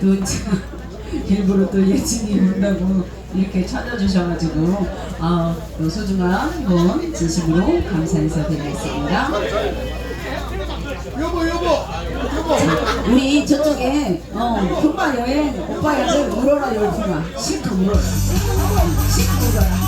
또 참, 일부러 또 예진이 온다고 이렇게 찾아주셔가지고 아, 또 소중한 분 진심으로 감사 인사드리겠습니다. 여보 여보 여보. 우리 저쪽에 어, 금방 여행 오빠 여행 울어라 열풍아. 실컷 울어라. 실컷 울어라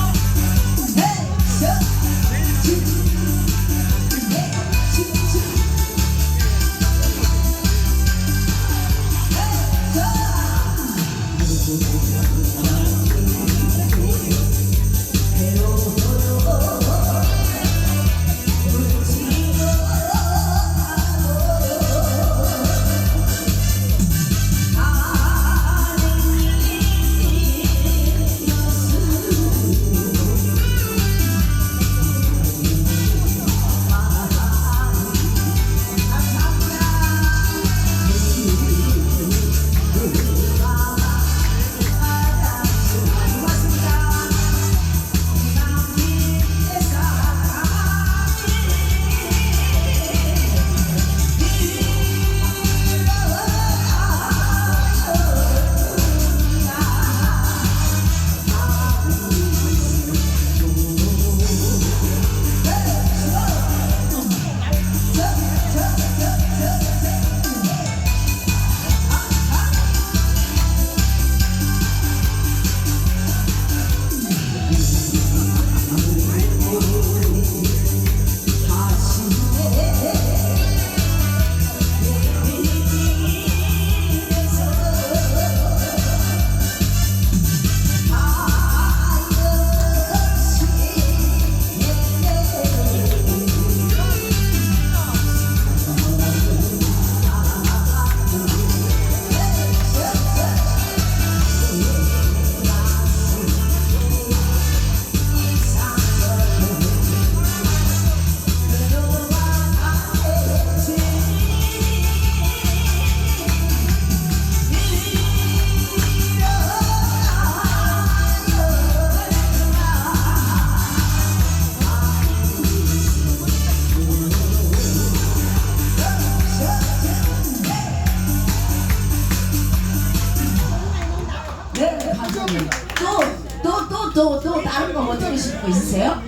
있으세요?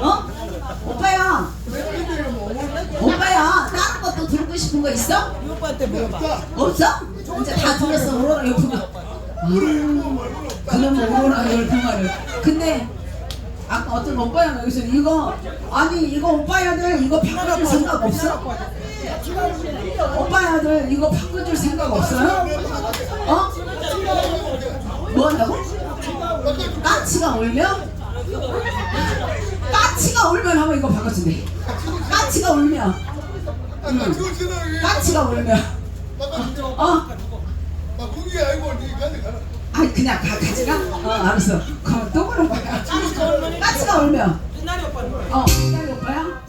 어? 오빠야, 오빠야, 다른 것도 들고 싶은 거 있어? 오빠한테 물어봐. 없어? 이제 다 들었어, 오로라 열풍아. 그러면 오로라 열풍아를. 근데 아까 어떤 오빠야 여기서 이거 아니 이거 오빠야들 이거 바꿔줄 생각 없어? 오빠야들 이거 바꿔줄 생각 없어요? 어? 뭐 한다고? 까치가 울면? 까치가 울면 하면 이거 바꿔준대. 까치가 울면, 까치가 울면, 어? 막 그게 아니고 니 가지 가라 아 그냥 가, 가져가? 어 알았어. 그럼 또 거야. 까치가 울면, 옛날에 오빠는 뭐야? 어, 기다려 오빠야.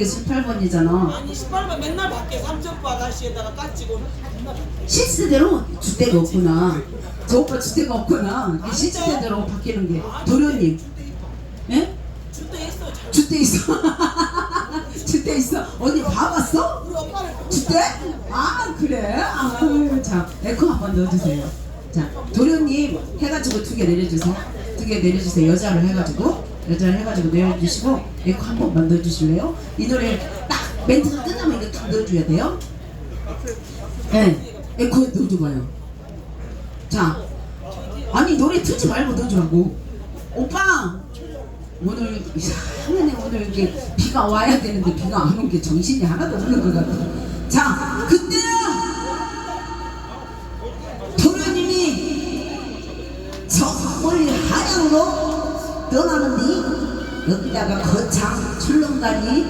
18번인가 그게 18번이잖아. 아니 18번 맨날 밖에 삼천포 아가씨에다가 까치고 맨날 밖에 실수대로 주대가 없구나. 저 오빠 주대가 없구나. 이게 실수대로 바뀌는 게. 도련님. 예? 주대 했어 잘 주대 있어. 주대 있어. 언니 봐봤어? 우리 오빠를 주대? 아 그래? 아, 자 에코 한번 넣어주세요. 자 도련님 해가지고 두 개 내려주세요. 두 개 내려주세요. 여자로 해가지고 여자로 해가지고 내려주시고 에코 한 번만 넣어주실래요? 이 노래 딱 멘트가 끝나면 이거 딱 넣어줘야 돼요. 네, 에코 넣어줘봐요. 자, 아니 노래 틀지 말고 넣어주라고. 오빠, 오늘 이상하네 오늘 이게 비가 와야 되는데 비가 안 온 게 정신이 하나도 없는 것 같아. 자, 그 여기다가 거창 출렁다리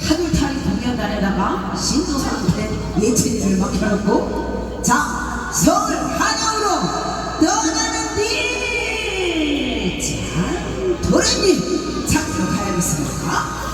하늘타리 공연단에다가 신도사한테 예체리를 맡겨놓고 자 서울 한양으로 떠나는데 자 도련님 찾으러 가야겠습니다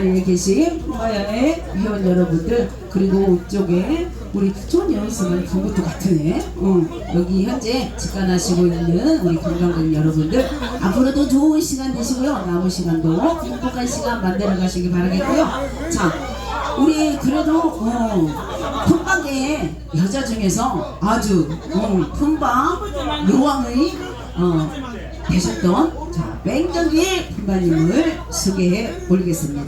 자리에 계신 마야의 회원 여러분들 그리고 이쪽에 우리 좋은 여기서는 그것도 같으네. 어, 여기 현재 직관하시고 있는 우리 건강금 여러분들 앞으로도 좋은 시간 되시고요. 남은 시간도 행복한 시간 만들어 가시기 바라겠고요. 자, 우리 그래도 어, 품방계의 여자 중에서 아주 어, 품방 여왕의 어, 되셨던 자 맹정일 품바님을 소개해 올리겠습니다.